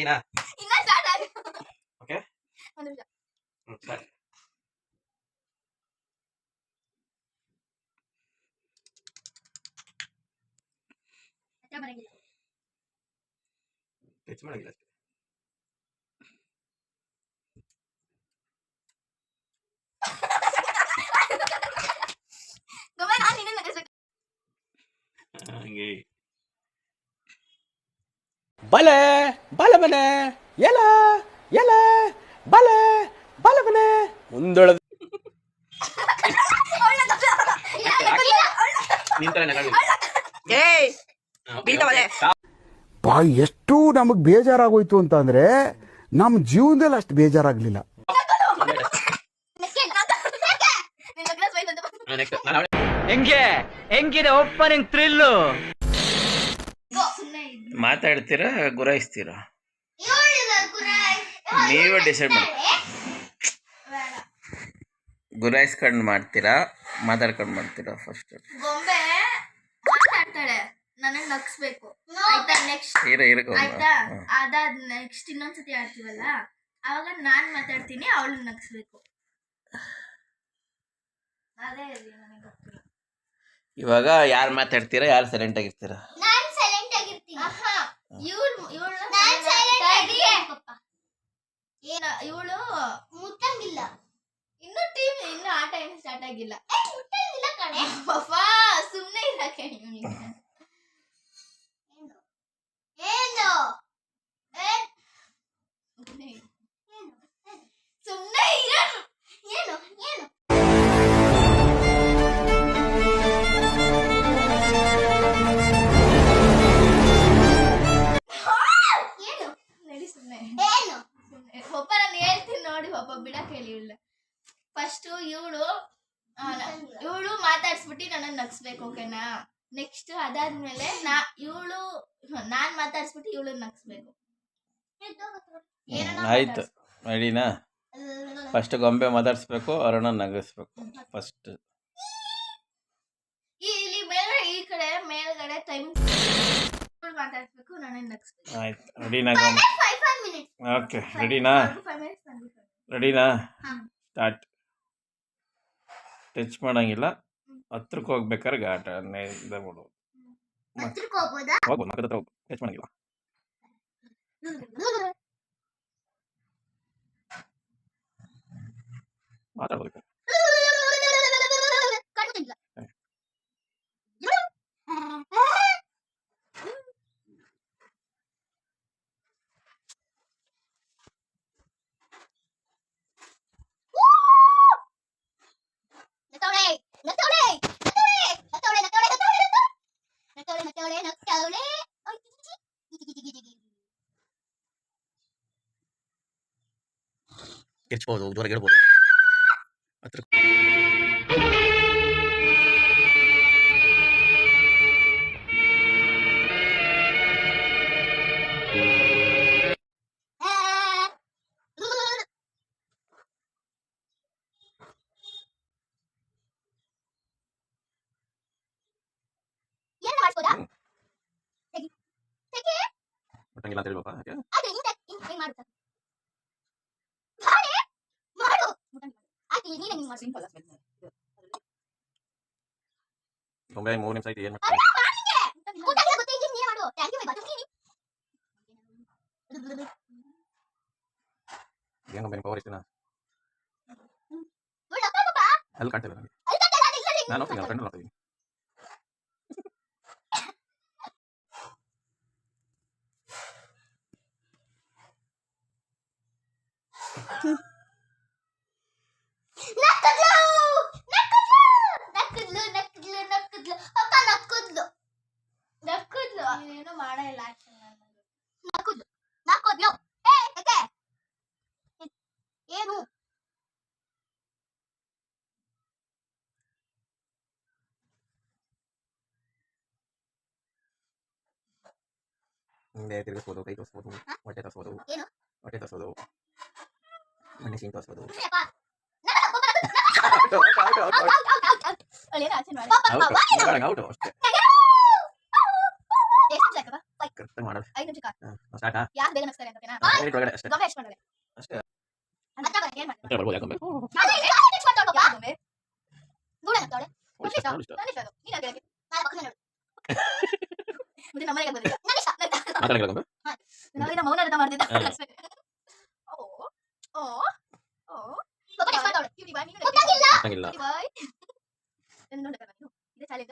ರೆಡಿನಾ ಇನ್ನ ಸ್ಟಾರ್ಟ್ ಆಗಿ ಓಕೆ ಒಂದು ನಿಮಿಷ ಹ್ಮ್ start. ಅಕ್ಕ ಬರಂಗಿಲ್ಲ ಟಚ್ ಮಾಡಂಗಿಲ್ಲ ಅಷ್ಟೇ ಬಲೆ Balabane, ಎಲ Yella, ಬಲೆ Balabane, ಮುಂದೊಳದ. ಬಾ ಎಷ್ಟು ನಮಗೆ ಬೇಜಾರಾಗೋಯ್ತು ಅಂತ ಅಂದ್ರೆ ನಮ್ಮ ಜೀವನದಲ್ಲಿ ಅಷ್ಟು ಬೇಜಾರಾಗ್ಲಿಲ್ಲ. ಹೆಂಗೆ? ಹೆಂಗಿದೆ? ಓಪನಿಂಗ್ ಥ್ರಿಲ್ಲು ಮಾತಾಡ್ತೀರಾ ಗುರಾಯಿಸ್ತೀರಾ? ನೀವು ಡಿಸೈಡ್ ಮಾಡಿ. ಬೇಡ. ಗುರಾಯಿಸ್ಕೊಂಡು ಮಾಡ್ತೀರಾ ಮಾತಾಡ್ಕೊಂಡು ಮಾಡ್ತೀರಾ ಫಸ್ಟ್ ಗೊಂಬೆ ಮಾತಾಡ್ತಾಳೆ ನನಗೆ ನಗ್ಸ್ಬೇಕು. ಆಯ್ತಾ ನೆಕ್ಸ್ಟ್ ಇರ ಇರಕ ಆಯ್ತಾ? ಅದಾದ್ ನೆಕ್ಸ್ಟ್ ಇನ್ನೊಂದ್ಸತಿ ಆಡ್ತೀವಲ್ಲ ಅವಾಗ ನಾನು ಮಾತಾಡ್ತೀನಿ ಅವಳು ನಗ್ಸ್ಬೇಕು. ಅದೇ ನನಗೆ ಇವಾಗ ಯಾರು ಮಾತಾಡ್ತೀರಾ ಯಾರು ಸೈಲೆಂಟ್ ಆಗಿರ್ತೀರಾ ನಾನ್ ಸೈಲೆಂಟ್ ಆಗಿರ್ತೀನಿ ಆಹಾ ಇವಳು ಇವಳು ನಾನ್ ಸೈಲೆಂಟ್ ಏನ ಇವಳು ಮುಟ್ಟಂಗಿಲ್ಲ ಇನ್ನು ಟೀಮ್ ಇನ್ನು ಆ ಟೈಮ್ ಸ್ಟಾರ್ಟ್ ಆಗಿಲ್ಲ. ಫಸ್ಟ್ ಇವಳು ಇವಳು ಮಾತಾಡ್ಸ್ಬಿಟ್ಟು ನನ್ನ ನಗ್ಸ್ಬೇಕು ಓಕೆನಾ? ನೆಕ್ಸ್ಟ್ ಅದಾದ್ಮೇಲೆ ನಾ ಇವಳು ನಾನ್ ಮಾತಾಡ್ಸ್ಬಿಟ್ಟು ಇವಳು ನಗ್ಸ್ಬೇಕು. ಆಯ್ತು ರೆಡಿನಾ ಫಸ್ಟ್ ಗೊಂಬೆ ಮಾತಾಡಿಸ್ಬೇಕು ಅರುಣ ನಗಿಸ್ಬೇಕು. ಫಸ್ಟ್. ಈ ಇಲ್ಲಿ ಮೇಲೆ ಈ ಕಡೆ ಮೇಲ್ಗಡೆ ಟೈಮ್ ಮಾತಾಡ್ಸ್ಬೇಕು ನಾನೇ ನಗಿಸ್ಬೇಕು. ಆಯ್ತು ರೆಡಿನಾ ಗೊಂಬೆ? ಓಕೆ ರೆಡಿನಾ ರೆಡಿನಾ. ಸ್ಟಾರ್ಟ್. ಟಚ್ ಮಾಡಂಗಿಲ್ಲ. ಹತ್ರಕ್ಕೆ ಹೋಗ್ಬೇಕಾದ್ರೆ ಘಾಟ ಇದು ಬಿಡು ಹತ್ರಕ್ಕೆ ಹೋಗ್ಬೋದಾ? ಹೋಗ್ಬೋದು ಮಕ್ಕದ ಹತ್ರ ಹೋಗು ಟಚ್ ಮಾಡಂಗಿಲ್ಲ. ಮಾತಾಡ್ಬೇಕು ಗೆಲ್ಸ್ಬೋದು ಜೋರ ಗೆಲ್ಬೋದು ಹತ್ರ ಒಟ್ಟಂಗಿಲ್ಲ ಅಂತ ಹೇಳ್ಬೇಕ ಅದಕ್ಕೆ ಹಾಕಿ ನೀನೇ ಹಿಂಗ್ ಮಾಡ್ತೀನಿ ಸಿಂಪಲ್ ಆಗಿ ಗೊಂಬೆ ಮೂರು ನಿಮಿಷ ಐತಿ ಏನು ಮಾಡ್ತೀನಿ ಗೊತ್ತಾಗಿಲ್ಲ ಗೊತ್ತಿಲ್ಲ ನೀನೇ ಮಾಡು ಟ್ಯಾಂಕ್ ಯು ಬೈ ಬರ್ತೀನಿ ಏನು ಗೊಂಬೆ ಪವರ್ ಇಷ್ಟನಾ ಅಲ್ಲಿ ಕಟ್ಟಿಲ್ಲ ನಾನು ಹೋಗ್ತೀನಿ ಕಂಡು ನೋಡ್ತೀನಿ Hmm. ఆడే లాక్షన్ నాకు నాకు వద్దు ఏ అయితే ఏను で、テレビ報道、テイト報道、割れた報道、割れた報道、何しんと報道。out out out out out out out out out out out out out out out out correct ಮಾಡಲ್ಲ 5 ನಿಮಿಷ ಕಾಲ ಸ್ಟಾರ್ಟ್ ಆ ಯಾಕೆ ಬೇಗ ನಗ್ಸ್ತಾರೆ ಅಂತ ನಾ ಹೇಳಿ ಒಳಗಡೆ ಅಷ್ಟೇ ಗಮನ ಎಷ್ಟು ಮಾಡಲ್ಲ ಅಷ್ಟೇ ಅಂತ ಬರ ಏನು ಮಾಡ್ತಾರೆ ಬರ್ಬೋದು ಯಾಕಂದ್ರೆ ಅದೇ ಯಾಕೆ ಟೆಕ್ಸ್ಟ್ ಮಾಡ್ತಾಳೆ ಯಾಕಂದ್ರೆ ದೂರ ನಗ್ತಾಳೆ ಖುಷಿ ಇಷ್ಟ ನನಗೆ ಇಷ್ಟ ನೀನು ಹೇಳಿ ನಾನು ಪಕ್ಕದ ನೋಡು ಮುದಿ ನಮ್ಮ ಮನೆಗೆ ಬಂದಿದ್ದೆ ನನಗೆ ಇಷ್ಟ ಮಾತಾಡಕ್ಕೆ ಹಾಂ ನಾನು ಇದ ಮೌನ ಅರ್ಥ ಮಾಡ್ತಿದ್ದೆ ಓ ಓ ಓ ಸ್ವಲ್ಪ ಟೆಕ್ಸ್ಟ್ ಮಾಡ್ತಾಳೆ ಇವ್ರಿ ಬಾಯ್ ನೀನು ಗೊತ್ತಾಗಿಲ್ಲ ಗೊತ್ತಾಗಿಲ್ಲ ಬಾಯ್ ನಾನು ನೋಡ್ತಾ ಇದ್ದೀನಿ ಇದೆ ಚಾಲೆಂಜ್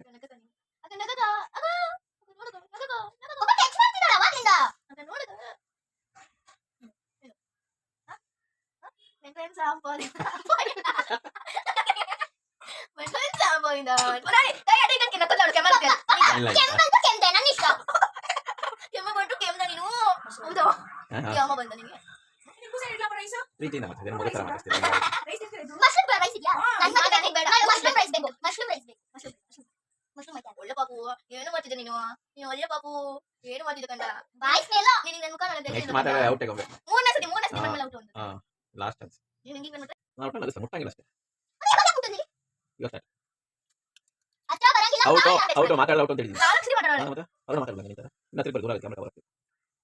ಕೆಮ್ದೆ ನನ್ನ ಇಷ್ಟ ಕೆಮ್ಮ ಬಂತು ಕೆಮ್ದ ನೀನು ಹೌದು ಹಾ, ಹಾ. ಯಾವ ಬಂದ ನಿನಗೆ ನಿಮ್ಗೂ ಸರಿ ಇಲ್ಲ ರೈಸ್ ಪ್ರೀತಿಯಿಂದ ಮಾತಾಡ್ತೀನಿ ಮೊದಲ ಥರ ಮಾತಾಡ್ತೀನಿ ರೈಸ್ ಇರ್ತಿಲ್ಲ ಮಶ್ರೂಮ್ ರೈಸ್ ಇದೆಯಾ ನನ್ನ ಮಗನಿಗೆ ಬೇಡ ಮಶ್ರೂಮ್ ರೈಸ್ ಬೇಕು ಮಶ್ರೂಮ್ ರೈಸ್ ಬೇಕು ಮಶ್ರೂಮ್ ಮಶ್ರೂಮ್ ಐತೆ ಒಳ್ಳೆ ಪಾಪು ಏನು ಮಾಡ್ತಿದ್ದೆ ನೀನು ನೀನು ಒಳ್ಳೆ ಪಾಪು ಏನು ಮಾಡ್ತಿದ್ದೆ ಕಂಡ ಬಾಯ್ ಸ್ಮೆಲ್ ನಿನಗೆ ನನ್ನ ಮುಖ ನೋಡಿದ್ರೆ ನೆಕ್ಸ್ಟ್ ಮಾತಾಡ ಔಟ್ ಗೊಂಬೆ ಮೂರನೇ ಸತಿ ಮೂರನೇ ಸತಿ ಮೇಲೆ ಔಟ್ ಒಂದು ಹಾ ಲಾಸ್ಟ್ ಚಾನ್ಸ್ ನೀನು ಹಿಂಗೆ ಬಂದ್ಬಿಟ್ರೆ ನಾವು ಔಟ್ ಅಲ್ಲ ಮುಟ್ಟಂಗಿಲ್ಲ ಅಷ್ಟೇ ಈಗ start. ಹತ್ರ ಬರಂಗಿಲ್ಲ ಔಟ್ ಔಟ್ ಮಾತಾಡಲ್ಲ ಔಟ್ ಅಂತ ಹೇಳಿದ್ದೀನಿ ಮತ್ತೆ ಅವ್ರು ಮಾತಾಡ್ಬೇಕು ನಿಂತರ ಇನ್ನ ಹತ್ರಕ್ಕೆ ಕ್ಯಾಮ್ರಾ ಬರುತ್ತೆ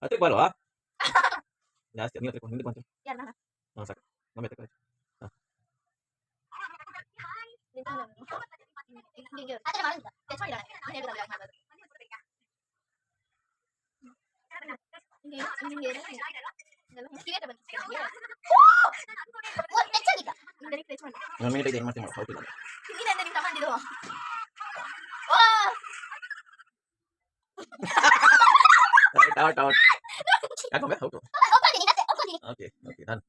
ಹತ್ರಕ್ಕೆ ಬಲ್ವಾ ಜಾಸ್ತಿ ನೀವು ಹತ್ರಕ್ಕೆ ಹಿಂದೆ ಬಂತು ಹಾಂ ಸಾಕು. ನಮ್ಮ ಹತ್ರಕ್ಕೆ ಮಾಡಿಲ್ಲ ನಾನು ಮಿನಿಟ್ ಏನು ಮಾಡ್ತೀನಿ ಮಾಡಿ ಇಲ್ಲ Oh! Tawad, tawad. Kagome, okay. Okay, okay, done.